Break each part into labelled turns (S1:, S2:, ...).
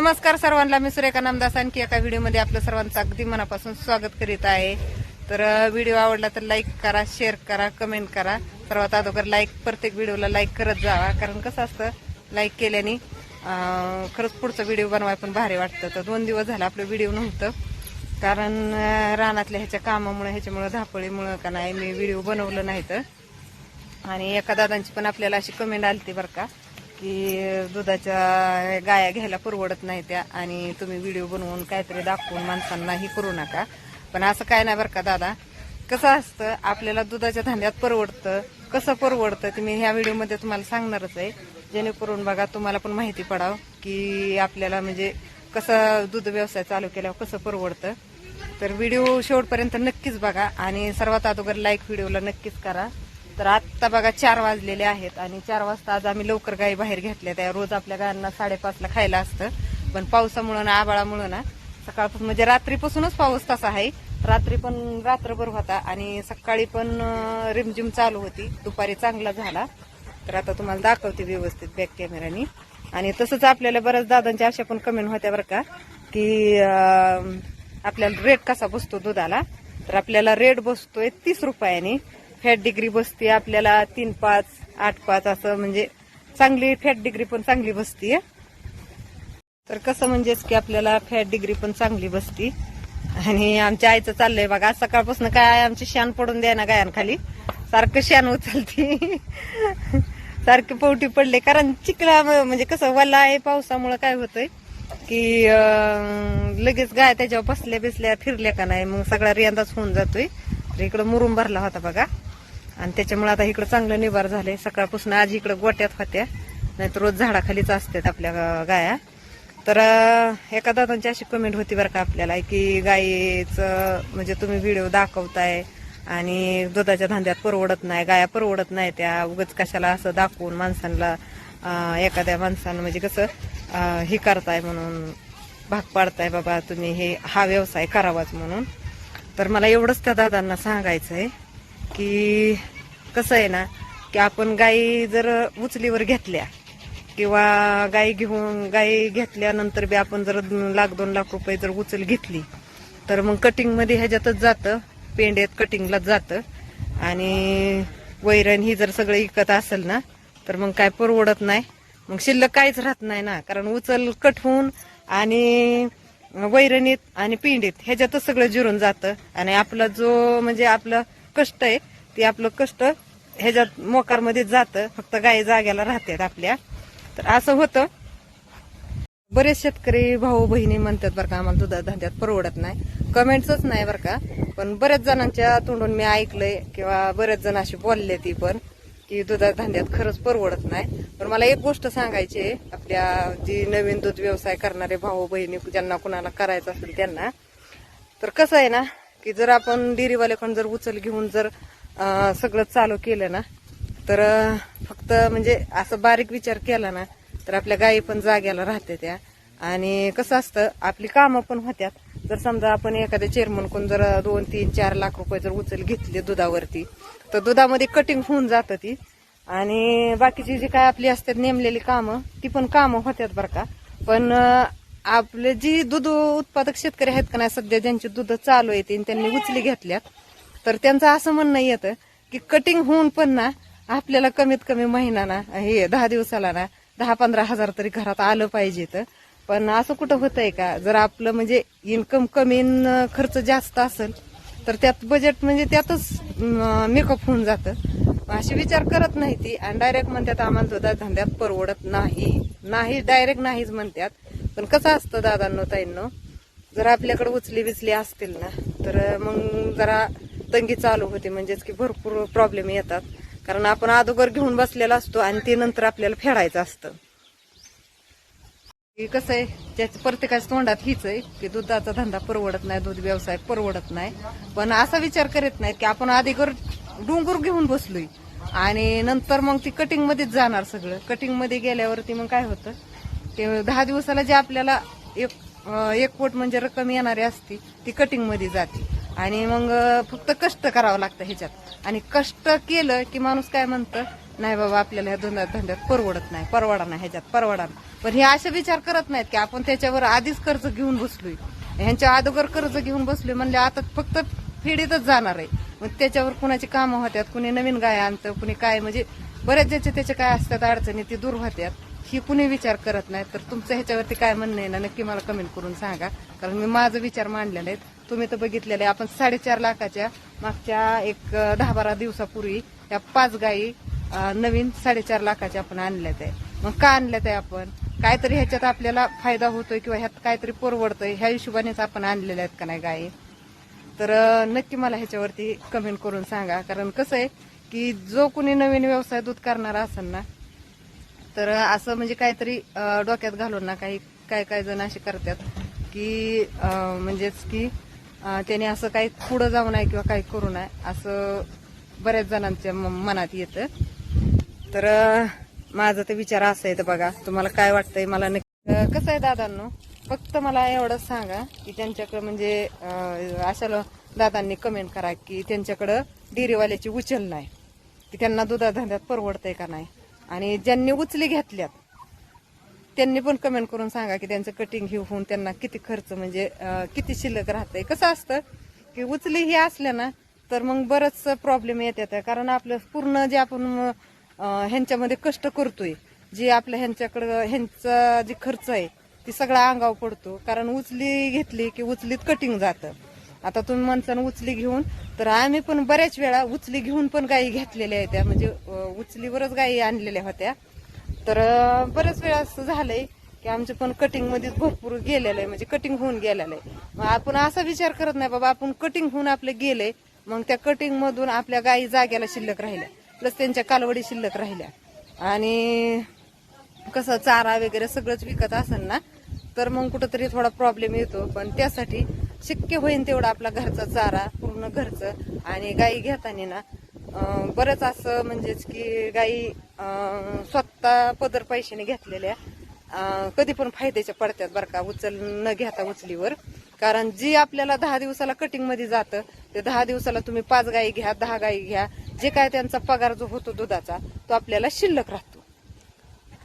S1: नमस्कार सर्वांना मी सुरेखा नामदास. आणखी एका व्हिडिओमध्ये आपलं सर्वांचं अगदी मनापासून स्वागत करीत आहे. तर व्हिडिओ आवडला तर लाईक करा शेअर करा कमेंट करा. सर्वात अगोदर लाईक प्रत्येक व्हिडिओला लाईक करत जावा. कारण कसं असतं लाईक केल्याने खरंच पुढचा व्हिडिओ बनवाय पण भारी वाटतं. तर दोन दिवस झाला आपलं व्हिडिओ नव्हतं. कारण रानातल्या ह्याच्या कामामुळे ह्याच्यामुळं धापळीमुळं का नाही मी व्हिडिओ बनवलं नाही तर. आणि एका दादांची पण आपल्याला अशी कमेंट आली ती बरं का. की दुधाच्या गाया घ्यायला परवडत नाही त्या आणि तुम्ही व्हिडिओ बनवून काहीतरी दाखवून माणसांना ही करू नका. पण असं काय नाही बरं का दादा. कसं असतं आपल्याला दुधाच्या धंद्यात परवडतं. कसं परवडतं ते मी ह्या व्हिडिओमध्ये तुम्हाला सांगणारच आहे. जेणेकरून बघा तुम्हाला पण माहिती पडावं की आपल्याला म्हणजे कसं दूध व्यवसाय चालू केल्यावर कसं परवडतं. तर व्हिडिओ शेवटपर्यंत नक्कीच बघा आणि सर्वात अगोदर लाईक व्हिडिओला नक्कीच करा. तर आत्ता बघा चार वाजलेले आहेत आणि चार वाजता आज आम्ही लवकर गाई बाहेर घेतल्या त्या. रोज आपल्या गायांना साडेपाचला खायला असतं. पण पावसामुळं ना आबाळामुळं ना सकाळपासून म्हणजे रात्रीपासूनच पाऊस तसा आहे. रात्री पण रात्रभर होता आणि सकाळी पण रिमझिम चालू होती. दुपारी चांगला झाला. तर आता तुम्हाला दाखवते व्यवस्थित बॅक कॅमेरानी आणि तसंच आपल्याला बऱ्याच दादांच्या अशा पण कमेंट होत्या बरं का की आपल्याला रेट कसा बसतो दुधाला? तर आपल्याला रेट बसतोय तीस रुपयाने. फॅट डिग्री बसते आपल्याला तीन पाच आठ पाच असं म्हणजे चांगली फॅट डिग्री पण चांगली बसते तर कसं म्हणजेच की आपल्याला फॅट डिग्री पण चांगली बसती. आणि आमच्या आईचं चाललंय बघा आज सकाळपासून काय आमची शान पडून द्या ना गायांखाली. सारखं शान उचलती. सारखे पोवटी पडले कारण चिखला म्हणजे कसं वल्ला आहे पावसामुळे काय होतंय की लगेच गाय त्याच्यावर बसल्या बिसल्या फिरल्या का नाही मग सगळा रियांदाच होऊन जातोय. तर इकडं मुरुम भरला होता बघा. आणि त्याच्यामुळे आता इकडं चांगलं निवार झालंय. सकाळपासून आज इकडं गोट्यात होत्या. नाहीतर रोज झाडाखालीच असतात आपल्या गाया. तर एका दादांची अशी कमेंट होती बरं का आपल्याला की गायीचं म्हणजे तुम्ही व्हिडिओ दाखवताय आणि दुधाच्या धांद्यात परवडत नाही गाया परवडत नाही त्या उगच कशाला असं दाखवून माणसांना एखाद्या माणसानं म्हणजे कसं हे करताय म्हणून भाग पाडताय बाबा तुम्ही हे हा व्यवसाय करावाच म्हणून. तर मला एवढंच त्या दादांना सांगायचं आहे की कसं आहे ना की आपण गाई जर उचलीवर घेतल्या किंवा गाई घेऊन गाई घेतल्यानंतर बी आपण जर लाख दोन लाख रुपये जर उचल घेतली तर मग कटिंगमध्ये ह्याच्यातच जातं पेंड्यात कटिंगलाच जातं. आणि वैरण ही जर सगळं इकत असेल ना तर मग काय परवडत नाही. मग शिल्लक काहीच राहत नाही ना कारण उचल कट होऊन आणि वैरणीत आणि पिंडीत ह्याच्यातच सगळं जिरून जातं. आणि आपला जो म्हणजे आपलं कष्ट आहे ते आपलं कष्ट ह्याच्यात मोकारमध्ये जातं फक्त गाय जाग्याला राहतात आपल्या. तर असं होतं. बरेच शेतकरी भाऊ बहिणी म्हणतात बरं का आम्हाला दुधा धंद्यात परवडत नाही. कमेंट्सच नाही बरं का पण बऱ्याच जणांच्या तोंडून मी ऐकलंय किंवा बरेच जण अशी बोलले ती पण की दुधा धंद्यात खरंच परवडत नाही. पण मला एक गोष्ट सांगायची आहे आपल्या जी नवीन दूध व्यवसाय करणारे भाऊ बहिणी ज्यांना कुणाला करायचं असेल त्यांना. तर कसं आहे ना की जर आपण डेअरीवाल्याकडून जर उचल घेऊन जर सगळं चालू केलं ना तर फक्त म्हणजे असं बारीक विचार केला ना तर आपल्या गायी पण जाग्याला राहते त्या. आणि कसं असतं आपली कामं पण होत्यात. जर समजा आपण एखाद्या चेअरमनकडून जर दोन तीन चार लाख रुपये जर उचल घेतली दुधावरती तर दुधामध्ये कटिंग होऊन जातं ती. आणि बाकीची जी काय आपली असतात नेमलेली कामं ती पण कामं होत्यात बरं का. पण आपले जी दूध उत्पादक शेतकरी आहेत का नाही सध्या ज्यांची दूध चालू येते त्यांनी उचली घेतल्यात तर त्यांचं असं म्हणणं येतं की कटिंग होऊन पण ना आपल्याला कमीत कमी महिना ना हे दहा दिवसाला ना दहा पंधरा हजार तरी घरात आलं पाहिजे तर पण असं कुठं होतंय का? जर आपलं म्हणजे इन्कम कमी खर्च जास्त असेल तर त्यात बजेट म्हणजे त्यातच मेकअप होऊन जातं. अशी विचार करत नाही ती आणि डायरेक्ट म्हणतात आम्हाला दुधा धंद्यात परवडत नाही. नाही डायरेक्ट नाहीच म्हणतात. पण कसं असतं दादांनो ताईंनो जर आपल्याकडे उचली बिचली असतील ना तर मग जरा तंगी चालू होते. म्हणजेच की भरपूर प्रॉब्लेम येतात. कारण आपण अगोदर घेऊन बसलेला असतो आणि ते नंतर आपल्याला फेडायचं असतं. की कसं आहे त्याच्या प्रत्येकाच्या तोंडात हीच आहे की दुधाचा धंदा परवडत नाही दूध व्यवसाय परवडत नाही. पण असा विचार करत नाहीत की आपण आधी डोंगर घेऊन बसलोय. आणि नंतर मग ती कटिंग मध्येच जाणार सगळं. कटिंगमध्ये गेल्यावरती मग काय होतं? ते दहा दिवसाला जे आपल्याला एक एक पोट म्हणजे रक्कम येणारी असती ती कटिंगमध्ये जाते. आणि मग फक्त कष्ट करावं लागतं ह्याच्यात. आणि कष्ट केलं की माणूस काय म्हणतं नाही बाबा आपल्याला ह्या धंद्यात धंद्यात परवडत नाही परवडा नाही ह्याच्यात परवडा नाही. पण हे असे विचार करत नाहीत की आपण त्याच्यावर आधीच कर्ज घेऊन बसलोय. ह्यांच्या अगोदर कर्ज घेऊन बसलोय म्हणले आता फक्त फेडीतच जाणार आहे. मग त्याच्यावर कुणाची कामं होत्यात? कुणी नवीन गाय आणतं कुणी काय? म्हणजे बऱ्याच ज्याचे त्याचे काय असतात अडचणी ते दूर होत्यात. ही कुणी विचार करत नाही तर तुमचं ह्याच्यावरती काय म्हणणं आहे ना नक्की मला कमेंट करून सांगा. कारण मी माझं विचार मांडलेला आहेत. तुम्ही तर बघितलेले आहे. आपण साडेचार लाखाच्या मागच्या एक दहा बारा दिवसापूर्वी या पाच गायी नवीन साडेचार लाखाच्या आपण आणल्यात आहे. मग का आणल्यात आहे आपण? काहीतरी ह्याच्यात आपल्याला फायदा होतोय किंवा ह्यात काहीतरी परवडतोय. ह्या हिशोबानेच आपण आणलेल्या आहेत का नाही गायी तर नक्की मला ह्याच्यावरती कमेंट करून सांगा. कारण कसं आहे की जो कोणी नवीन व्यवसाय दूध करणारा असेल ना तर असं म्हणजे काहीतरी डोक्यात घालून ना काही काय काय जण असे करतात की म्हणजेच की त्याने असं काही पुढं जाऊ नये किंवा काही करू नये असं बऱ्याच जणांच्या म- मनात येतं. तर माझा ते विचार असा आहे तर बघा तुम्हाला काय वाटतंय मला नक्की? कसं आहे दादांनो? फक्त मला एवढंच सांगा की त्यांच्याकडे म्हणजे अशा दादांनी कमेंट करा की त्यांच्याकडं डेअरीवाल्याची उचल नाही. की त्यांना दुधाधंद्यात परवडतंय का नाही? आणि ज्यांनी उचली घेतल्यात त्यांनी पण कमेंट करून सांगा की त्यांचं कटिंग घेऊन त्यांना किती खर्च म्हणजे किती शिल्लक राहतंय. कसं असतं की उचली ही असल्या ना तर मग बरंच प्रॉब्लेम येतात. कारण आपलं पूर्ण जे आपण ह्यांच्यामध्ये कष्ट करतोय जे आपल्या ह्यांच्याकडं ह्यांचा जे खर्च आहे ती सगळा अंगावर पडतो. कारण उचली घेतली की उचलीत कटिंग जातं. आता तुम्ही म्हणता उचली घेऊन तर आम्ही पण बऱ्याच वेळा उचली घेऊन पण गायी घेतलेल्या आहेत त्या म्हणजे उचलीवरच गायी आणलेल्या होत्या. तर बऱ्याच वेळा असं झालंय की आमचं पण कटिंगमध्ये भरपूर गेलेलं आहे म्हणजे कटिंग होऊन गेलेलं आहे मग आपण असा विचार करत नाही बाबा आपण कटिंग होऊन आपलं गेले मग त्या कटिंग मधून आपल्या गायी जाग्याला शिल्लक राहिल्या. प्लस त्यांच्या कालवडी शिल्लक राहिल्या. आणि कसं चारा वगैरे सगळंच विकत असेल ना तर मग कुठंतरी थोडा प्रॉब्लेम येतो. पण त्यासाठी शक्य होईल तेवढा आपला घरचा चारा पूर्ण घरचं. आणि गाई घेताना ना बरंच असं म्हणजेच की गाई स्वतः पदर पैशाने घेतलेल्या कधी पण फायद्याच्या पडतात बरं का उचल न घेता उचलीवर. कारण जी आपल्याला दहा दिवसाला कटिंगमध्ये जातं ते दहा दिवसाला तुम्ही पाच गाई घ्या दहा गाई घ्या जे काय त्यांचा पगार जो होतो दुधाचा तो आपल्याला शिल्लक राहतो.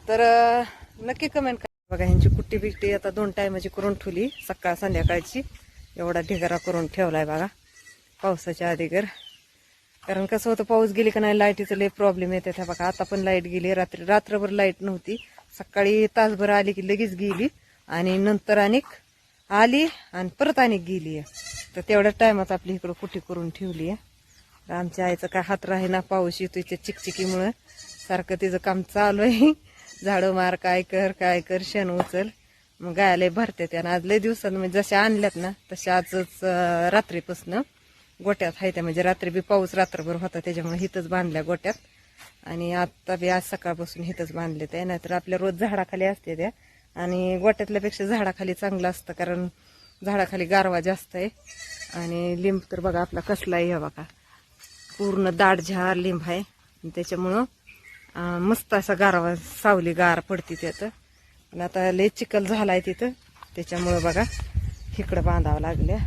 S1: तर नक्की कमेंट करा. बघा ह्यांची कुट्टी बिट्टी आता दोन टायमाची करून ठेवली सकाळ संध्याकाळची एवढा ढिगारा करून ठेवलाय बघा. पावसाच्या अधीगर कारण कसं होतं पाऊस गेली का नाही लाईटीचं लय प्रॉब्लेम येते त्या बघा. आता पण लाइट गेली रात्री रात्रभर लाइट नव्हती. सकाळी तासभर आली की लगेच गेली. आणि नंतर अनेक आली आणि परत अनेक गेली. तर तेवढ्या टायमात आपली इकडं कुटी करून ठेवली आहे. आमच्या आईचं काय हात राही ना पाऊस येतो इथे चिकचिकीमुळं. सारखं तिचं काम चालू आहे. झाडं मार काय कर काय कर शेण उचल. मग गायला भरते आणि आज लय दिवसात म्हणजे जशा आणल्यात ना तशा आजच रात्रीपासनं गोट्यात आहे त्या म्हणजे रात्री बी पाऊस रात्रभर होता त्याच्यामुळे हिथंच बांधल्या गोट्यात. आणि आता बी आज सकाळपासून हिथंच बांधले ते. नाहीतर आपल्या रोज झाडाखाली असते त्या. आणि गोट्यातल्यापेक्षा झाडाखाली चांगलं असतं कारण झाडाखाली गारवा जास्त आहे. आणि लिंब तर बघा आपला कसला आहे बघा. पूर्ण दाट झार लिंब आहे. त्याच्यामुळं मस्त असा गारवा सावली गार पडते त्यात. पण आता लय चिखल झालाय तिथं. त्याच्यामुळं बघा इकडं बांधावं लागल्या.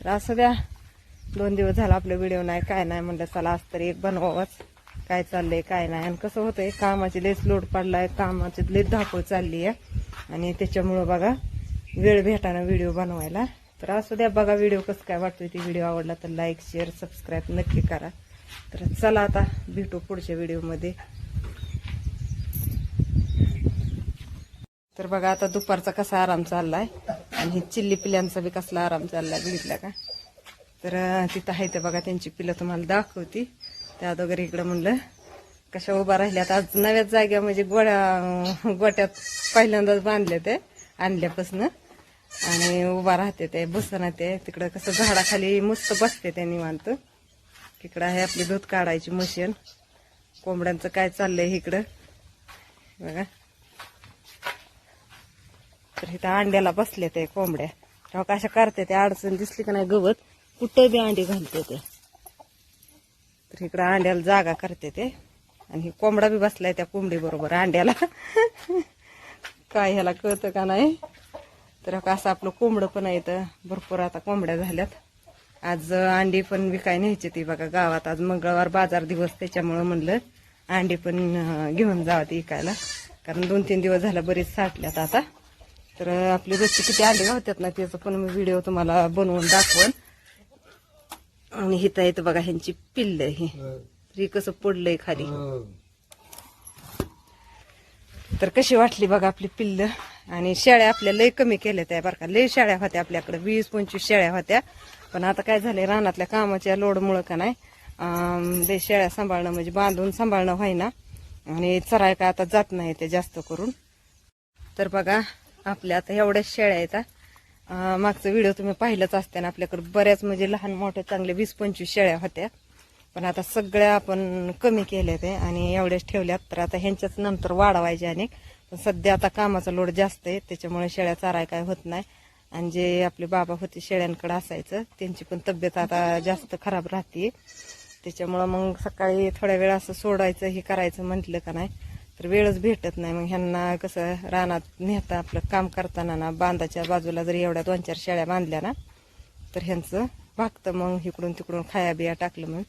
S1: तर असं द्या. दोन दिवस झाला आपलं व्हिडिओ नाही काय नाही म्हणलं चला आज तरी एक बनवावाच. काय चाललंय काय नाही. आणि कसं होतंय कामाची लयच लोड पडलाय कामाची लय धापळ चालली आहे आणि त्याच्यामुळं बघा वेळ भेटाना व्हिडिओ बनवायला. तर असू द्या बघा व्हिडिओ कसं काय वाटतोय. ते व्हिडिओ आवडला तर लाईक शेअर सबस्क्राईब नक्की करा. तर चला आता भेटू पुढच्या व्हिडिओमध्ये तर बघा आता दुपारचा कसा आराम चाललाय. आणि हे चिल्ली पिल्यांचा बी कसला आराम चाललाय बघितला का? तर तिथं आहे ते बघा त्यांची पिलं तुम्हाला दाखवती. त्या अगोदर इकडं म्हणलं कशा उभा राहिल्यात. आज नव्याच जाग्या म्हणजे गोड्या गोट्यात पहिल्यांदाच बांधले ते आणल्यापासनं. आणि उभा राहते ते बसना ते. तिकडं कसं झाडाखाली मस्त बसते ते निवांत. तिकडं आहे आपली दूध काढायची मशीन. कोंबड्यांचं काय चाललंय इकडं? बघा. तर इथं अंड्याला बसले ते कोंबड्या. तेव्हा कशा करते ते अडचण दिसली का नाही गवत कुठं बी अंडी घालते ते. तर इकडं अंड्याला जागा करते ते. आणि कोंबडा बी बसलाय त्या कोंबडी बरोबर अंड्याला. काय ह्याला कळतं का नाही? तर का असं आपलं कोंबडं पण आहे तर भरपूर आता कोंबड्या झाल्यात. आज अंडी पण विकाय न्यायची ती बघा गावात. आज मंगळवार बाजार दिवस त्याच्यामुळं म्हणलं अंडी पण घेऊन जावं ती विकायला. कारण दोन तीन दिवस झालं बरीच साठल्यात आता. तर आपली रोजची किती अंडे होतात ना त्याचं पण मी व्हिडिओ तुम्हाला बनवून दाखवन. आणि हिथं येतं बघा ह्यांची पिल्ल ही. कसं पडलंय खाली. तर कशी वाटली बघा आपली पिल्ल? आणि शेळ्या आपल्या लय कमी केल्या त्या बरं का. लय शेळ्या होत्या आपल्याकडे. वीस पंचवीस शेळ्या होत्या. पण आता काय झालंय रानातल्या कामाच्या लोडमुळं का नाही लय शेळ्या सांभाळणं म्हणजे बांधून सांभाळणं व्हायना. आणि चराय का आता जात नाही ते जास्त करून. तर बघा आपल्या आता एवढ्याच शेळ्या आहेत हा. मागचा व्हिडिओ तुम्ही पाहिलंच असते ना आपल्याकडे बऱ्याच म्हणजे लहान मोठ्या चांगल्या वीस पंचवीस शेळ्या होत्या. पण आता सगळ्या आपण कमी केल्या ते आणि एवढ्याच ठेवल्यात. तर आता ह्यांच्याच नंतर वाढवायचे अनेक. पण सध्या आता कामाचा लोड जास्त आहे त्याच्यामुळे शेळ्या चाराय काय होत नाही. आणि जे आपले बाबा होते शेळ्यांकडे असायचं त्यांची पण तब्येत आता जास्त खराब राहते त्याच्यामुळं मग सकाळी थोड्या वेळ असं सोडायचं हे करायचं म्हटलं का नाही. तर वेळच भेटत नाही. मग ह्यांना कसं रानात नेता आपलं काम करताना ना बांधाच्या बाजूला जर एवढ्या दोन चार शेळ्या बांधल्या ना तर ह्यांचं भागतं. मग इकडून तिकडून खाया बिया टाकलं मग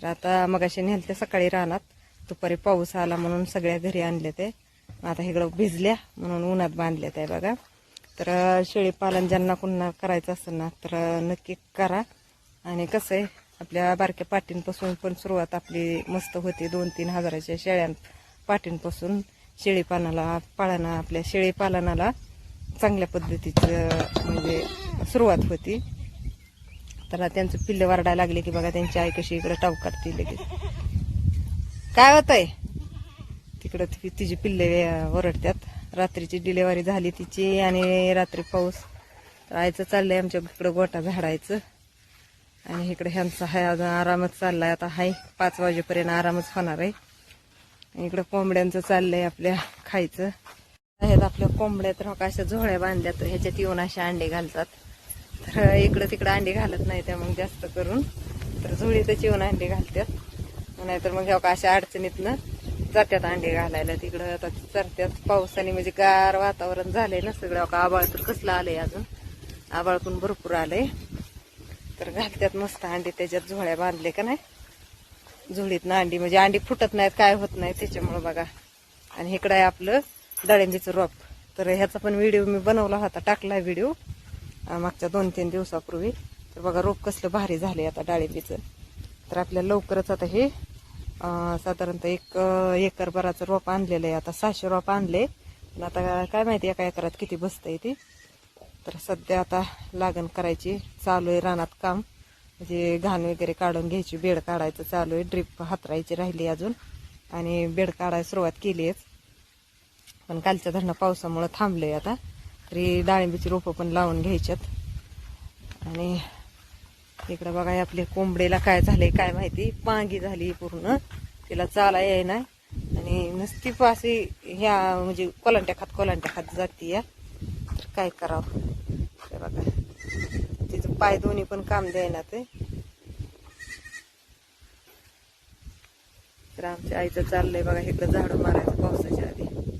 S1: तर आता मग असे नेलते सकाळी रानात. दुपारी पाऊस आला म्हणून सगळ्या घरी आणले ते. आता इकडं भिजल्या म्हणून उन्हात बांधल्या त्या बघा. तर शेळी पालन ज्यांना कुणा करायचं असेल ना तर नक्की करा. आणि कसं आहे आपल्या बारक्या पाटींपासून पण सुरुवात आपली मस्त होती. दोन तीन हजाराच्या शेळ्यां पाटींपासून शेळीपालनाला पाळणा आपल्या शेळी पालनाला चांगल्या पद्धतीचं म्हणजे सुरुवात होती. तर त्यांचं पिल्ले वरडायला लागले की बघा त्यांची आई कशी इकडे टाव काढते लगेच. काय होतंय? तिकडं ती- तिची पिल्ले ओरडत्यात रात्रीची डिलेवरी झाली तिची आणि रात्री पाऊस. तर आईचं चाललंय आमच्या इकडं गोटा झाडायचं. आणि इकडे ह्यांचा हाय अजून आरामच चाललाय. आता हाय पाच वाजेपर्यंत आरामच होणार आहे. इकडं कोंबड्यांचं चाललंय आपल्या खायचं. आहेत आपल्या कोंबड्यात तर अशा झोळ्या बांधल्यात ह्याच्यात येऊन अशा अंडे घालतात. तर इकडं तिकडं अंडे घालत नाही त्या मग जास्त करून. तर झोळीतच येऊन अंडे घालतात. नाहीतर मग ह्या का अशा अडचणीतनं जात्यात अंडे घालायला. तिकडं आता चरत्यात पावसाने म्हणजे गार वातावरण झालंय ना सगळं. का आबाळ तर कसलं आलंय अजून? आबाळ पण भरपूर आलंय. तर घालत्यात मस्त अंडी त्याच्यात झोळ्या बांधले का नाही? झुळीत ना अंडी म्हणजे अंडी फुटत नाहीत काय होत नाही त्याच्यामुळं बघा. आणि इकडं आहे आपलं डाळिंबीचं रोप. तर ह्याचा पण व्हिडिओ मी बनवला होता टाकला व्हिडिओ मागच्या दोन तीन दिवसापूर्वी. तर बघा रोप कसलं भारी झाले आता डाळिंबीचं. तर आपल्या लवकरच आता हे साधारणतः एक एकरभराचं एकर रोप आणलेलं आहे. आता सहाशे रोप आणले. पण आता काय माहिती एका एकरात किती बसतंय ते. तर सध्या आता लागण करायची चालू आहे रानात काम. म्हणजे घाण वगैरे काढून घ्यायची बेड काढायचं चालू आहे ड्रीप हातरायची राहिली अजून. आणि बेड काढायला सुरुवात केली आहे. पण कालच्या धरणं थांबलं आहे आता. तरी डाळिंबीची रोपं पण लावून घ्यायच्यात. आणि इकडं बघा आपल्या कोंबडीला काय झालंय काय माहिती? पांगी झाली पूर्ण. तिला चाला ना आणि नुसती पाशी ह्या म्हणजे कोलांट्या खात कोलांट्या खात जाती या तर काय करावं? ते बघा. पाय दोन्ही पण काम द्यायना ते. तर आमच्या आईचं चाललंय बघा इकडं झाडू मारायचं पावसाच्या आधी.